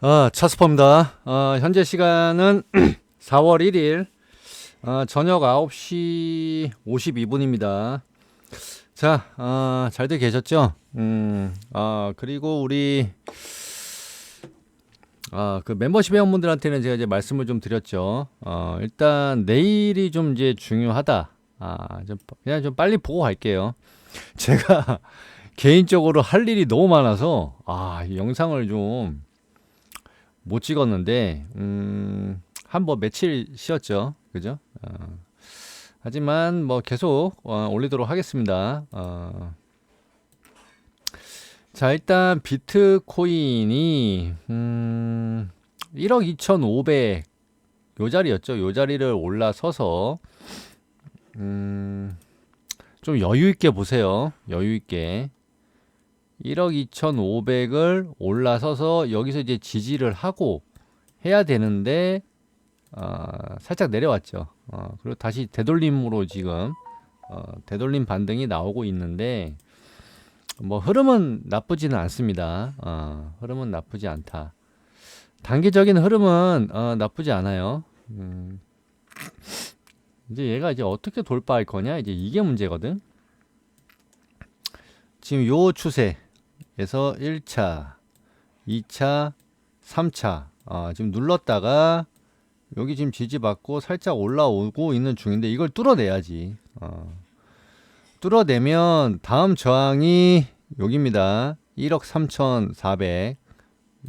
아, 차스퍼입니다. 어, 현재 시간은 4월 1일 어, 저녁 9시 52분입니다. 자, 어, 잘들 계셨죠? 음, 아, 그리고 우리 아, 그 멤버십 회원분들한테는 제가 이제 말씀을 좀 드렸죠. 어, 일단 내일이 좀 이제 중요하다. 아, 좀 그냥 좀 빨리 보고 갈게요. 제가 개인적으로 할 일이 너무 많아서 아, 이 영상을 좀 못 찍었는데 음, 한뭐 며칠 쉬었죠. 그죠? 어, 하지만 뭐 계속 어, 올리도록 하겠습니다. 어, 자, 일단 비트코인이 음, 1억 2,500 요 자리였죠. 요 자리를 올라서서 음, 좀 여유 있게 보세요. 여유 있게. 1억 2,500을 올라서서 여기서 이제 지지를 하고 해야 되는데 어, 살짝 내려왔죠. 어, 그리고 다시 되돌림으로 지금 어, 되돌림 반등이 나오고 있는데 뭐 흐름은 나쁘지는 않습니다. 어, 흐름은 나쁘지 않다. 단기적인 흐름은 어, 나쁘지 않아요. 음, 이제 얘가 이제 어떻게 돌파할 거냐 이제 이게 문제거든. 지금 요 추세 에서 1차, 2차, 3차 어, 지금 눌렀다가 여기 지금 지지받고 살짝 올라오고 있는 중인데 이걸 뚫어내야지. 어. 뚫어내면 다음 저항이 여기입니다. 1억 3,400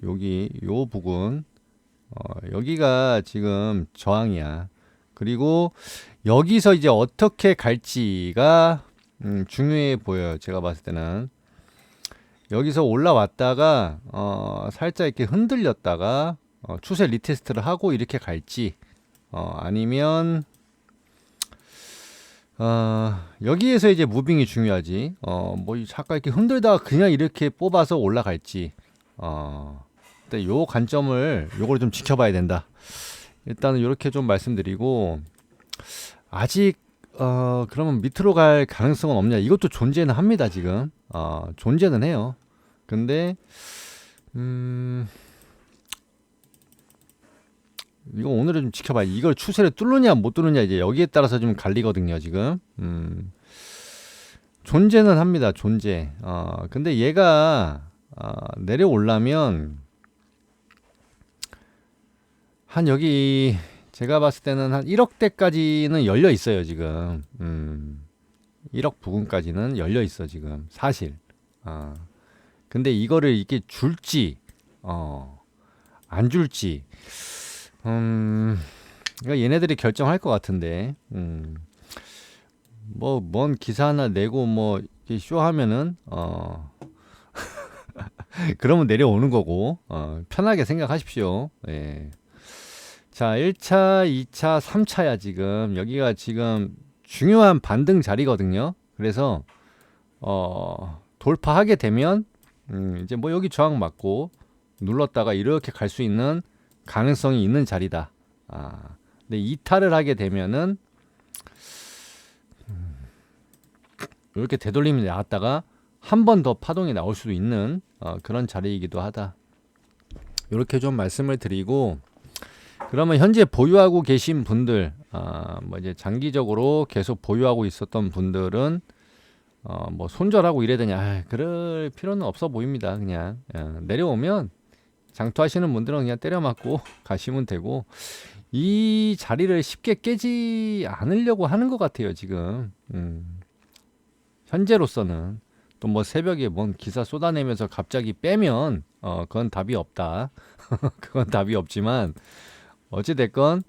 여기 요 부분 어, 여기가 지금 저항이야. 그리고 여기서 이제 어떻게 갈지가 음, 중요해 보여요. 제가 봤을 때는 여기서 올라왔다가 어, 살짝 이렇게 흔들렸다가 어, 추세 리테스트를 하고 이렇게 갈지 어, 아니면 어, 여기에서 이제 무빙이 중요하지. 어, 뭐 잠깐 이렇게 흔들다가 그냥 이렇게 뽑아서 올라갈지. 어, 근데 요 관점을 요걸 좀 지켜봐야 된다. 일단은 이렇게 좀 말씀드리고 아직 어 그러면 밑으로 갈 가능성은 없냐? 이것도 존재는 합니다 지금. 어 존재는 해요. 근데 음 이거 오늘은 좀 지켜봐. 이걸 추세를 뚫느냐 못 뚫느냐 이제 여기에 따라서 좀 갈리거든요 지금. 음 존재는 합니다 존재. 어 근데 얘가 어, 내려올라면 한 여기 제가 봤을 때는 한 1억대까지는 열려 있어요, 지금. 음. 1억 부근까지는 열려 있어, 지금. 사실. 어. 근데 이거를 이렇게 줄지, 어, 안 줄지, 음, 그러니까 얘네들이 결정할 것 같은데, 음, 뭐, 뭔 기사 하나 내고 뭐, 이렇게 쇼하면은, 어, 그러면 내려오는 거고, 어, 편하게 생각하십시오. 예. 자, 1차, 2차, 3차야 지금. 여기가 지금 중요한 반등 자리거든요. 그래서 어, 돌파하게 되면 음, 이제 뭐 여기 저항 맞고 눌렀다가 이렇게 갈 수 있는 가능성이 있는 자리다. 아, 근데 이탈을 하게 되면은 음, 이렇게 되돌림이 나왔다가 한 번 더 파동이 나올 수도 있는 어, 그런 자리이기도 하다. 이렇게 좀 말씀을 드리고 그러면 현재 보유하고 계신 분들, 아, 뭐 이제 장기적으로 계속 보유하고 있었던 분들은 어, 뭐 손절하고 이래야 되냐? 아, 그럴 필요는 없어 보입니다. 그냥 야, 내려오면 장투하시는 분들은 그냥 때려 맞고 가시면 되고 이 자리를 쉽게 깨지 않으려고 하는 것 같아요. 지금 음, 현재로서는 또 뭐 새벽에 뭔 기사 쏟아내면서 갑자기 빼면 어, 그건 답이 없다. 그건 답이 없지만 어찌 됐건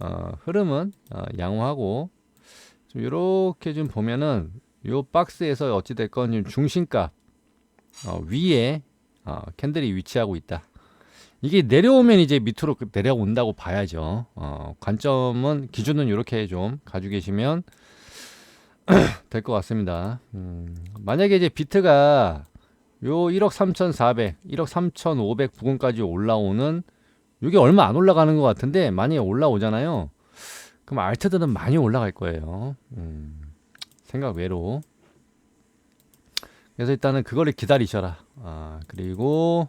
어, 흐름은 어, 양호하고 좀 이렇게 좀 보면은 요 박스에서 어찌 됐건 좀 중심값 어, 위에 어, 캔들이 위치하고 있다. 이게 내려오면 이제 밑으로 그 내려온다고 봐야죠. 어, 관점은 기준은 이렇게 좀 가지고 계시면 될 것 같습니다. 음, 만약에 이제 비트가 요 1억 3,400, 1억 3,500 부근까지 올라오는 이게 얼마 안 올라가는 것 같은데 만약에 올라오잖아요. 그럼 알트들은 많이 올라갈 거예요. 음, 생각 외로. 그래서 일단은 그거를 기다리셔라. 아, 그리고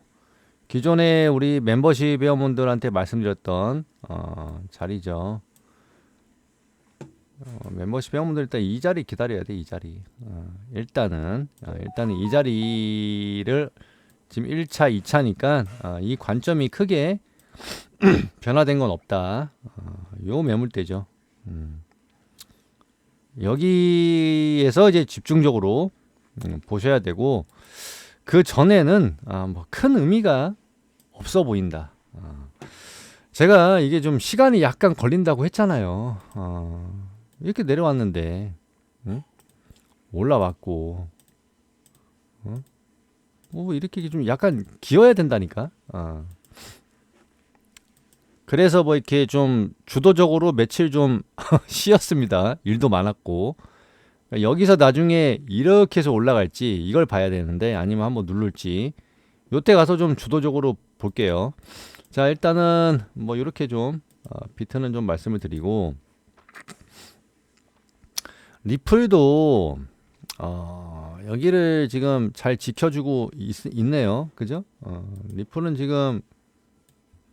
기존에 우리 멤버십 회원분들한테 말씀드렸던 어, 자리죠. 어, 멤버십 회원분들 일단 이 자리 기다려야 돼, 이 자리. 어, 일단은 어, 일단은 이 자리를 지금 1차, 2차니까 어, 이 관점이 크게 변화된 건 없다. 어, 요 매물대죠. 음. 여기에서 이제 집중적으로 음, 보셔야 되고 그 전에는 아, 뭐 큰 의미가 없어 보인다. 아, 제가 이게 좀 시간이 약간 걸린다고 했잖아요. 어, 이렇게 내려왔는데 응? 올라왔고 어? 뭐 이렇게 좀 약간 기어야 된다니까. 어. 그래서 뭐 이렇게 좀 주도적으로 며칠 좀 쉬었습니다. 일도 많았고 여기서 나중에 이렇게 해서 올라갈지 이걸 봐야 되는데 아니면 한번 누를지 요때 가서 좀 주도적으로 볼게요. 자 일단은 뭐 이렇게 좀 어, 비트는 좀 말씀을 드리고 리플도 어, 여기를 지금 잘 지켜주고 있, 네요 그죠? 어, 리플은 지금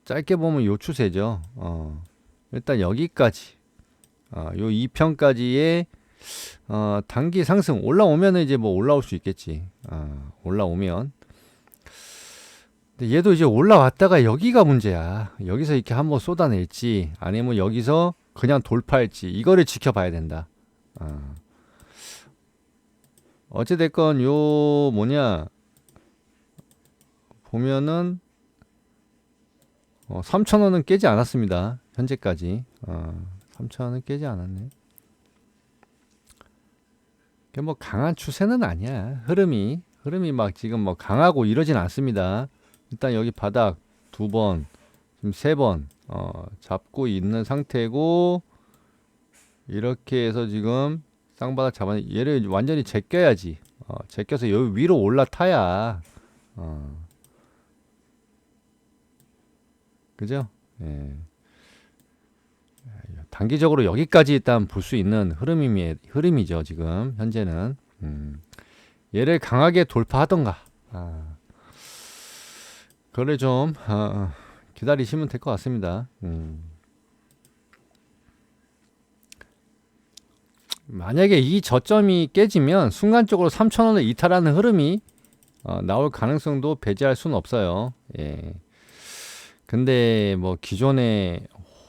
짧게 보면 요 추세죠. 어, 일단 여기까지 어, 요 2편까지의 어, 단기 상승 올라오면 이제 뭐 올라올 수 있겠지. 어, 올라오면 근데 얘도 이제 올라왔다가 여기가 문제야. 여기서 이렇게 한번 쏟아낼지 아니면 여기서 그냥 돌파할지 이거를 지켜봐야 된다. 어. 어찌됐건 요 뭐냐 보면은 어, 3,000원은 깨지 않았습니다. 현재까지. 어, 3,000원은 깨지 않았네. 뭐 강한 추세는 아니야. 흐름이. 흐름이 막 지금 뭐 강하고 이러진 않습니다. 일단 여기 바닥 두 번, 지금 세 번, 어, 잡고 있는 상태고, 이렇게 해서 지금 쌍바닥 잡아, 얘를 완전히 제껴야지. 어, 제껴서 여기 위로 올라타야, 어, 그죠? 예. 단기적으로 여기까지 일단 볼 수 있는 흐름이 흐름이죠 지금 현재는 음. 얘를 강하게 돌파하던가 아. 그래 좀 아, 기다리시면 될 것 같습니다. 음. 만약에 이 저점이 깨지면 순간적으로 3,000원을 이탈하는 흐름이 어, 나올 가능성도 배제할 수는 없어요. 예. 근데 뭐 기존에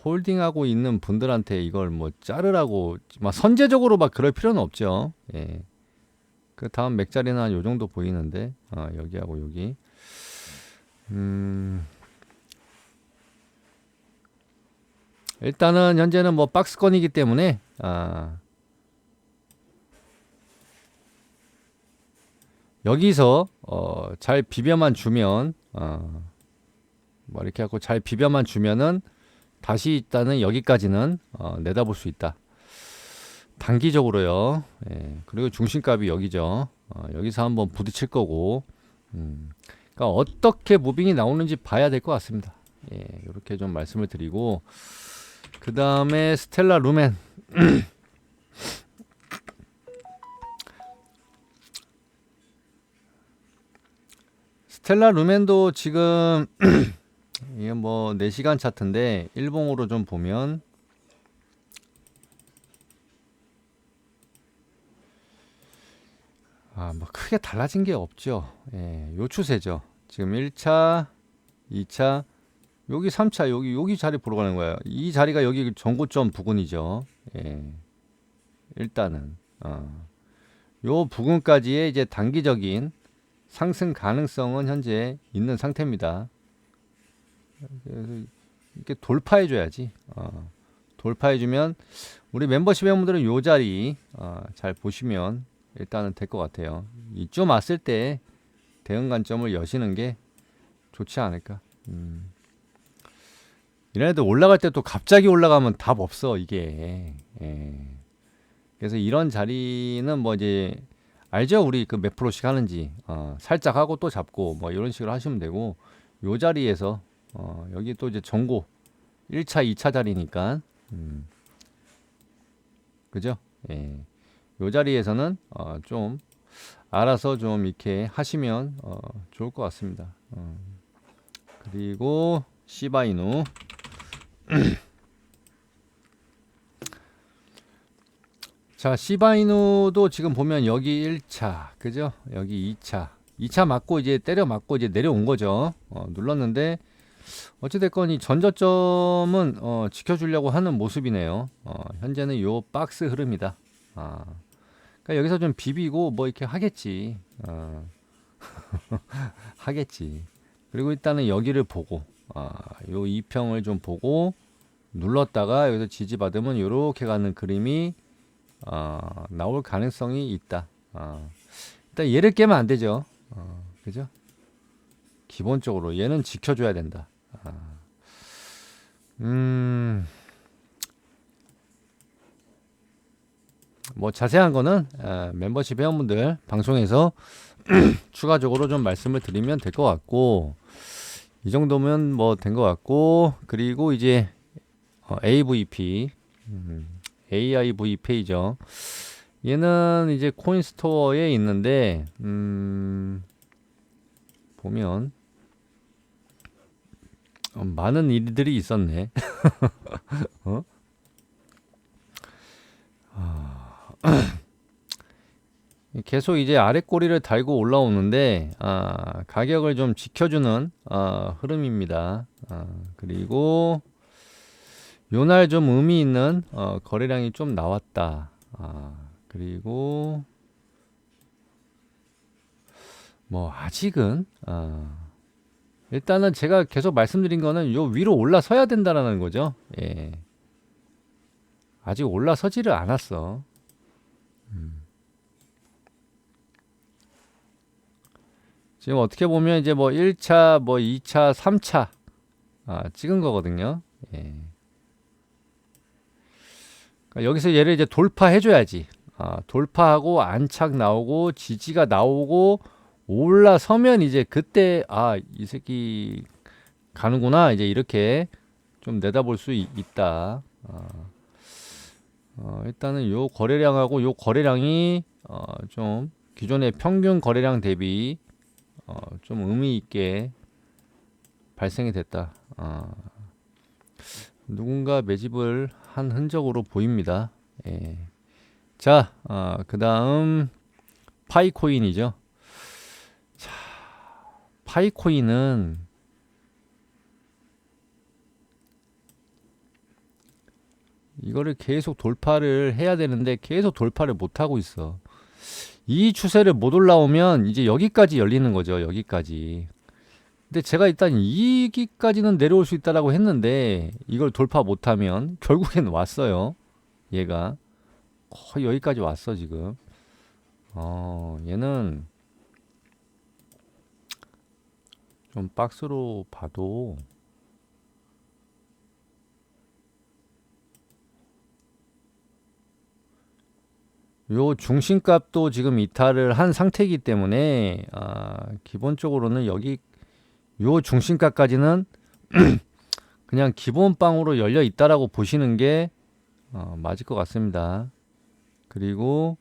홀딩하고 있는 분들한테 이걸 뭐 자르라고 막 선제적으로 막 그럴 필요는 없죠. 예. 그 다음 맥자리는 한 요 정도 보이는데 어, 여기하고 여기 음 일단은 현재는 뭐 박스권이기 때문에 아 여기서 어, 잘 비벼만 주면 어, 뭐 이렇게 하고 잘 비벼만 주면은 다시 일단은 여기까지는 어, 내다볼 수 있다. 단기적으로요. 예, 그리고 중심값이 여기죠. 어, 여기서 한번 부딪힐 거고. 음, 그러니까 어떻게 무빙이 나오는지 봐야 될 것 같습니다. 예, 이렇게 좀 말씀을 드리고 그 다음에 스텔라 루멘. 스텔라 루멘도 지금 이게 뭐 4시간 차트인데 일봉으로 좀 보면 아, 뭐 크게 달라진 게 없죠. 예, 요 추세죠. 지금 1차, 2차, 여기 3차, 여기 여기 자리 보러 가는 거예요. 이 자리가 여기 전고점 부근이죠. 예. 일단은 어. 요 부근까지의 이제 단기적인 상승 가능성은 현재 있는 상태입니다. 이렇게 돌파해 줘야지. 어, 돌파해 주면 우리 멤버십 회원분들은 요 자리 어, 잘 보시면 일단은 될 것 같아요. 이쯤 왔을 때 대응 관점을 여시는 게 좋지 않을까. 음. 애들 올라갈 때 또 갑자기 올라가면 답 없어 이게. 예. 그래서 이런 자리는 뭐 이제 알죠 우리 그 몇 프로씩 하는지 어, 살짝 하고 또 잡고 뭐 이런 식으로 하시면 되고 요 자리에서 어, 여기 또 이제 전고 1차, 2차 자리니까 음. 그죠? 예. 요 자리에서는 어, 좀 알아서 좀 이렇게 하시면 어, 좋을 것 같습니다. 어. 그리고 시바이누 자 시바이누도 지금 보면 여기 1차 그죠 여기 2차 2차 맞고 이제 때려 맞고 이제 내려온 거죠 어, 눌렀는데 어찌됐건 이 전저점은 어, 지켜주려고 하는 모습이네요 어, 현재는 요 박스 흐름이다 아, 그러니까 여기서 좀 비비고 뭐 이렇게 하겠지 어, 하겠지 그리고 일단은 여기를 보고 아, 요 2평을 좀 보고 눌렀다가 여기서 지지받으면 요렇게 가는 그림이 어, 나올 가능성이 있다. 어, 일단 얘를 깨면 안 되죠. 어, 그죠? 기본적으로 얘는 지켜줘야 된다. 아, 음, 뭐 자세한 거는 아, 멤버십 회원분들 방송에서 추가적으로 좀 말씀을 드리면 될 것 같고 이 정도면 뭐 된 것 같고 그리고 이제 어, AVP 음, AIV 페이죠. 얘는 이제 코인 스토어에 있는데 음, 보면 어, 많은 일들이 있었네. 어? 아, 계속 이제 아래 꼬리를 달고 올라오는데 아, 가격을 좀 지켜주는 아, 흐름입니다. 아, 그리고 요날 좀 의미 있는 어, 거래량이 좀 나왔다. 아, 그리고 뭐 아직은 아, 일단은 제가 계속 말씀드린 거는 요 위로 올라서야 된다라는 거죠. 예. 아직 올라서지를 않았어. 음. 지금 어떻게 보면 이제 뭐 1차, 뭐 2차, 3차 아, 찍은 거거든요. 예. 그러니까 여기서 얘를 이제 돌파해줘야지. 아, 돌파하고 안착 나오고 지지가 나오고 올라서면 이제 그때 아 이 새끼 가는구나 이제 이렇게 좀 내다볼 수 있, 다 아, 어, 일단은 요 거래량하고 요 거래량이 어, 좀 기존의 평균 거래량 대비 어, 좀 의미 있게 발생이 됐다. 어, 누군가 매집을 한 흔적으로 보입니다. 예. 자, 어, 그 다음 파이코인이죠. 자, 파이코인은 이거를 계속 돌파를 해야 되는데 계속 돌파를 못 하고 있어. 이 추세를 못 올라오면 이제 여기까지 열리는 거죠. 여기까지. 근데 제가 일단 2기까지는 내려올 수 있다라고 했는데 이걸 돌파 못하면 결국엔 왔어요. 얘가 거의 여기까지 왔어 지금. 어 얘는 좀 박스로 봐도 요 중심값도 지금 이탈을 한 상태이기 때문에 아, 기본적으로는 여기 요 중심가까지는 그냥 기본 빵으로 열려 있다라고 보시는 게 어, 맞을 것 같습니다. 그리고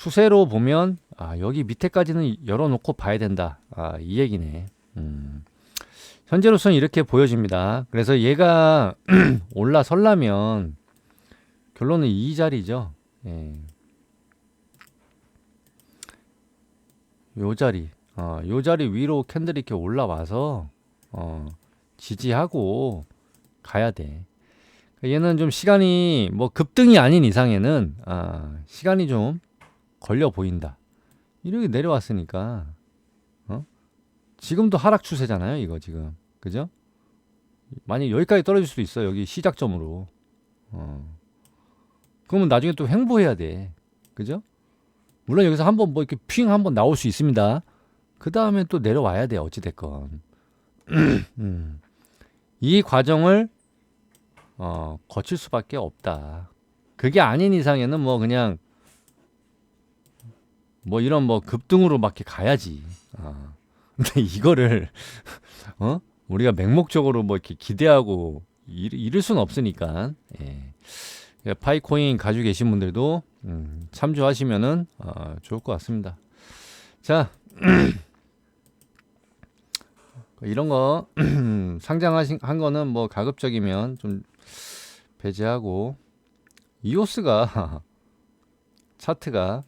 추세로 보면 아, 여기 밑에까지는 열어놓고 봐야 된다. 아, 이 얘기네. 음. 현재로서는 이렇게 보여집니다. 그래서 얘가 올라설라면 결론은 이 자리죠. 예. 요 자리. 어, 요 자리 위로 캔들이 이렇게 올라와서 어, 지지하고 가야 돼. 얘는 좀 시간이 뭐 급등이 아닌 이상에는 아, 시간이 좀 걸려 보인다. 이렇게 내려왔으니까 어? 지금도 하락 추세잖아요, 이거 지금. 그죠? 만약 여기까지 떨어질 수도 있어. 여기 시작점으로. 어. 그러면 나중에 또 횡보해야 돼. 그죠? 물론 여기서 한번 뭐 이렇게 핑 한번 나올 수 있습니다. 그 다음에 또 내려와야 돼 어찌됐건 음. 이 과정을 어, 거칠 수밖에 없다 그게 아닌 이상에는 뭐 그냥 뭐 이런 뭐 급등으로 막 이렇게 가야지 어. 근데 이거를 어 우리가 맹목적으로 뭐 이렇게 기대하고 이럴 수는 없으니까 예. 파이코인 가지고 계신 분들도 음, 참조하시면은 어, 좋을 것 같습니다. 자 이런 거 상장하신 한 거는 뭐 가급적이면 좀 배제하고 이오스가 차트가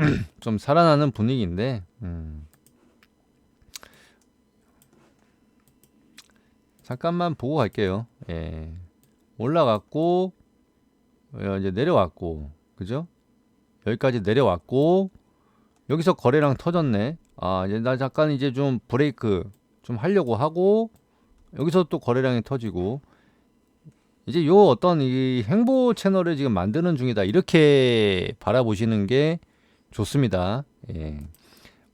좀 살아나는 분위기인데 음. 잠깐만 보고 갈게요. 예. 올라갔고 어, 이제 내려왔고 그죠? 여기까지 내려왔고 여기서 거래량 터졌네. 아 이제 나 잠깐 이제 좀 브레이크 좀 하려고 하고 여기서 또 거래량이 터지고 이제 요 어떤 이 행보 채널을 지금 만드는 중이다 이렇게 바라보시는 게 좋습니다. 예.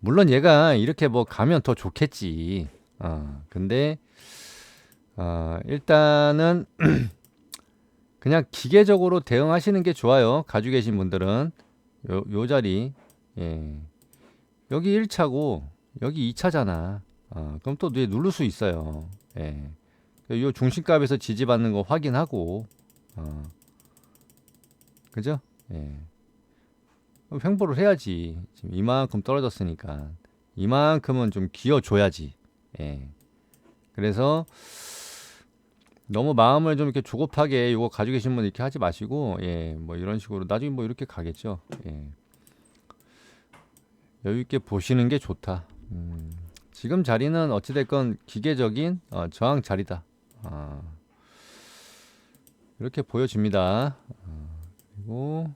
물론 얘가 이렇게 뭐 가면 더 좋겠지. 아 근데 아 일단은 그냥 기계적으로 대응하시는 게 좋아요. 가지고 계신 분들은 요, 요 자리 예. 여기 1차고 여기 2차잖아. 어, 그럼 또 누를 수 있어요. 예. 요 중심값에서 지지받는 거 확인하고 어. 그죠? 예. 횡보를 해야지. 지금 이만큼 떨어졌으니까 이만큼은 좀 기어줘야지. 예. 그래서 너무 마음을 좀 이렇게 조급하게 이거 가지고 계신 분 이렇게 하지 마시고 예, 뭐 이런 식으로 나중에 뭐 이렇게 가겠죠. 예. 여유 있게 보시는 게 좋다. 음, 지금 자리는 어찌 됐건 기계적인 어, 저항 자리다. 아, 이렇게 보여집니다. 어, 그리고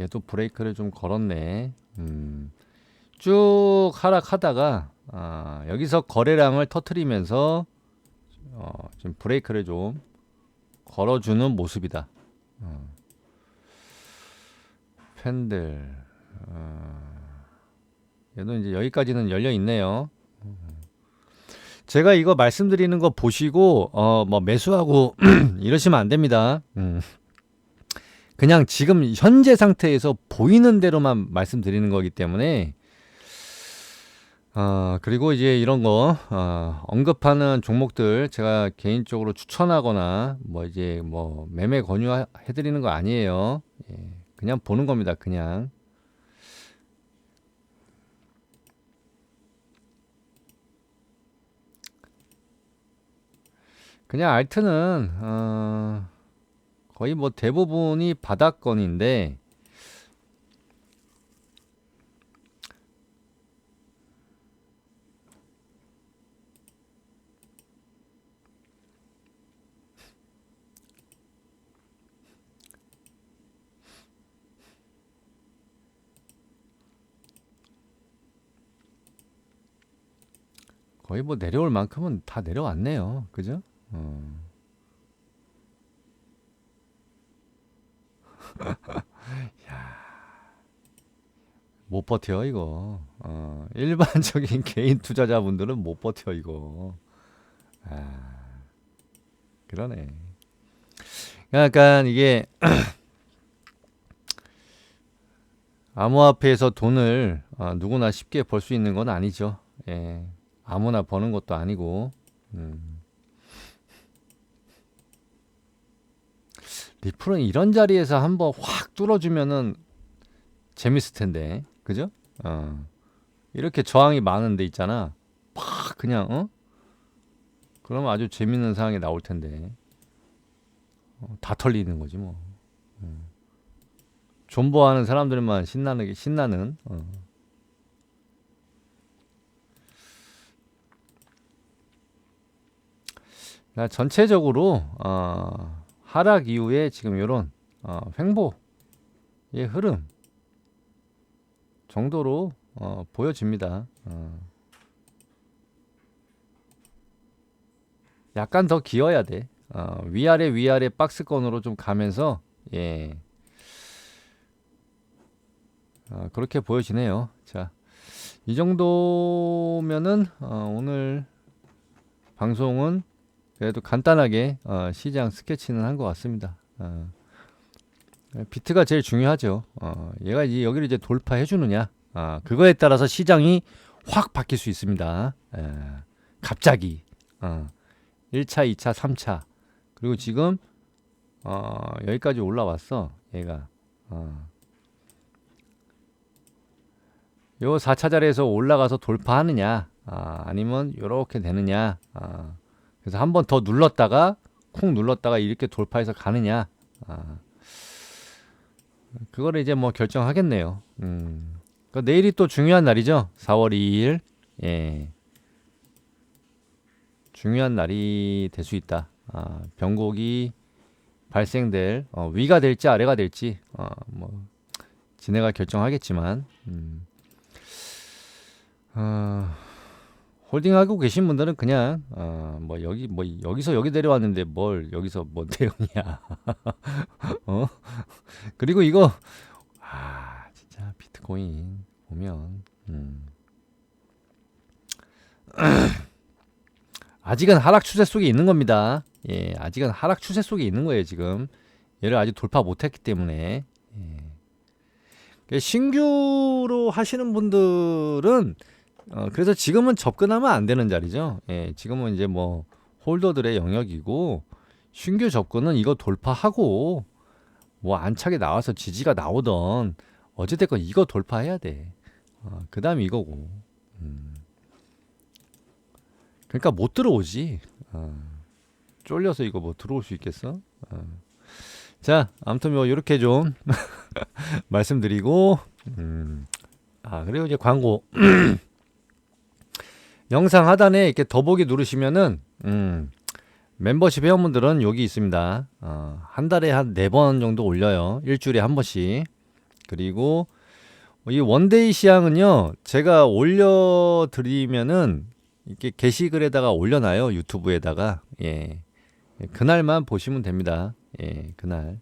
얘도 브레이크를 좀 걸었네. 음, 쭉 하락하다가 아, 여기서 거래량을 터트리면서 어, 지금 브레이크를 좀 걸어주는 모습이다. 어. 팬들 어. 얘도 이제 여기까지는 열려 있네요. 제가 이거 말씀드리는 거 보시고 어 뭐 매수하고 이러시면 안 됩니다. 음. 그냥 지금 현재 상태에서 보이는 대로만 말씀드리는 거기 때문에 어, 그리고 이제 이런 거, 어, 언급하는 종목들 제가 개인적으로 추천하거나 뭐 이제 뭐 매매 권유해 드리는 거 아니에요. 예, 그냥 보는 겁니다. 그냥. 그냥 알트는, 어, 거의 뭐 대부분이 바닥권인데, 거의 뭐 내려올 만큼은 다 내려왔네요. 그죠? 어. 야, 못 버텨 이거. 어, 일반적인 개인 투자자분들은 못 버텨 이거. 아, 그러네. 약간 이게 암호화폐에서 돈을 어, 누구나 쉽게 벌 수 있는 건 아니죠. 예. 아무나 버는 것도 아니고 음. 리플은 이런 자리에서 한번 확 뚫어주면은 재밌을 텐데 그죠? 어. 이렇게 저항이 많은 데 있잖아 팍 그냥 어? 그러면 아주 재밌는 상황이 나올 텐데 어, 다 털리는 거지 뭐 음. 존버하는 사람들만 신나는 신나는 어. 전체적으로 어, 하락 이후에 지금 이런 어, 횡보의 흐름 정도로 어, 보여집니다. 어. 약간 더 기어야 돼. 어, 위아래 위아래 박스권으로 좀 가면서 예. 어, 그렇게 보여지네요. 자, 이 정도면은 어, 오늘 방송은 그래도 간단하게 어, 시장 스케치는 한 것 같습니다. 어, 비트가 제일 중요하죠. 어, 얘가 이제 여기를 이제 돌파해 주느냐, 어, 그거에 따라서 시장이 확 바뀔 수 있습니다. 에, 갑자기 어, 1차, 2차, 3차 그리고 지금 어, 여기까지 올라왔어. 얘가 어. 요 4차 자리에서 올라가서 돌파하느냐 아, 아니면 요렇게 되느냐 아, 그래서 한 번 더 눌렀다가 쿵 눌렀다가 이렇게 돌파해서 가느냐 아, 그거를 이제 뭐 결정하겠네요 음. 그 내일이 또 중요한 날이죠 4월 2일 예. 중요한 날이 될 수 있다 아, 변곡이 발생될 어, 위가 될지 아래가 될지 어, 뭐 지네가 결정하겠지만 음. 어, 홀딩하고 계신 분들은 그냥 어, 뭐 여기 뭐 여기서 여기 내려왔는데 뭘 여기서 뭐 대응이야. 어? 그리고 이거 아 진짜 비트코인 보면 음. 아직은 하락 추세 속에 있는 겁니다. 예 아직은 하락 추세 속에 있는 거예요 지금. 얘를 아직 돌파 못했기 때문에. 예. 신규로 하시는 분들은 어, 그래서 지금은 접근하면 안 되는 자리죠. 예, 지금은 이제 뭐 홀더들의 영역이고 신규 접근은 이거 돌파하고 뭐 안착에 나와서 지지가 나오던 어찌됐건 이거 돌파해야 돼. 어, 그 다음 이거고. 음. 그러니까 못 들어오지. 어. 쫄려서 이거 뭐 들어올 수 있겠어? 어. 자, 아무튼 뭐 이렇게 좀 말씀드리고, 음. 아 그리고 이제 광고. 영상 하단에 이렇게 더보기 누르시면은 음, 멤버십 회원분들은 여기 있습니다. 어, 한 달에 한 네 번 정도 올려요. 일주일에 한 번씩. 그리고 이 원데이 시향은요. 제가 올려 드리면은 이렇게 게시글에다가 올려놔요. 유튜브에다가. 예. 그날만 보시면 됩니다. 예, 그날.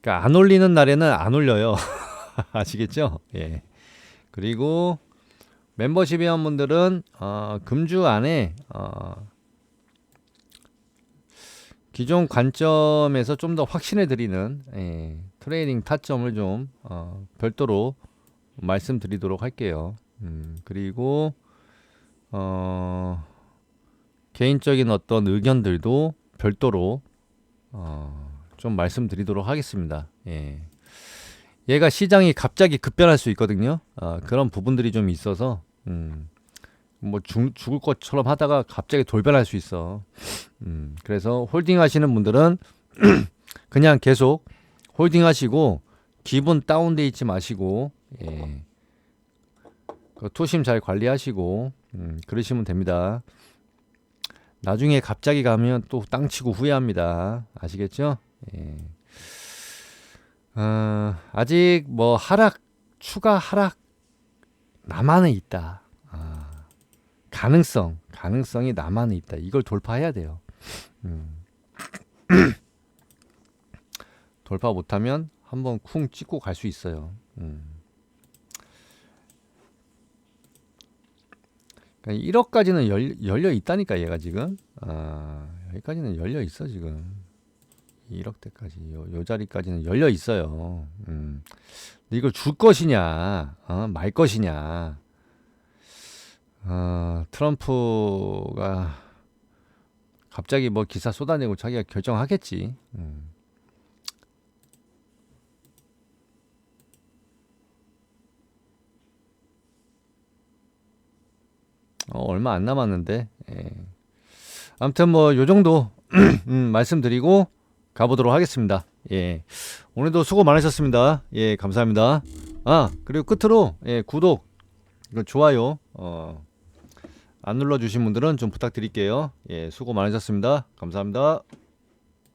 그러니까 안 올리는 날에는 안 올려요. 아시겠죠? 예. 그리고 멤버십 회원분들은 어, 금주 안에 어, 기존 관점에서 좀 더 확신해 드리는 예, 트레이딩 타점을 좀 어, 별도로 말씀드리도록 할게요. 음, 그리고 어, 개인적인 어떤 의견들도 별도로 어, 좀 말씀드리도록 하겠습니다. 예. 얘가 시장이 갑자기 급변할 수 있거든요. 어, 그런 부분들이 좀 있어서 음, 뭐 죽, 죽을 것처럼 하다가 갑자기 돌변할 수 있어. 음, 그래서 홀딩 하시는 분들은 그냥 계속 홀딩 하시고 기분 다운돼 있지 마시고 예. 그 투심 잘 관리하시고 음, 그러시면 됩니다. 나중에 갑자기 가면 또 땅 치고 후회합니다. 아시겠죠? 예. 어, 아직 뭐 하락 추가 하락 남아는 있다. 아, 가능성 가능성이 남아는 있다. 이걸 돌파해야 돼요. 음. 돌파 못하면 한번 쿵 찍고 갈 수 있어요. 음. 그러니까 1억까지는 열, 열려 있다니까 얘가 지금 아, 여기까지는 열려 있어 지금 1억대까지 요, 요 자리까지는 열려 있어요. 음. 이걸 줄 것이냐, 어, 말 것이냐. 어, 트럼프가 갑자기 뭐 기사 쏟아내고 자기가 결정하겠지. 음. 어, 얼마 안 남았는데. 예. 아무튼 뭐 요 정도 음, 말씀드리고 가보도록 하겠습니다. 예. 오늘도 수고 많으셨습니다. 예, 감사합니다. 아, 그리고 끝으로, 예, 구독, 좋아요, 어, 안 눌러주신 분들은 좀 부탁드릴게요. 예, 수고 많으셨습니다. 감사합니다.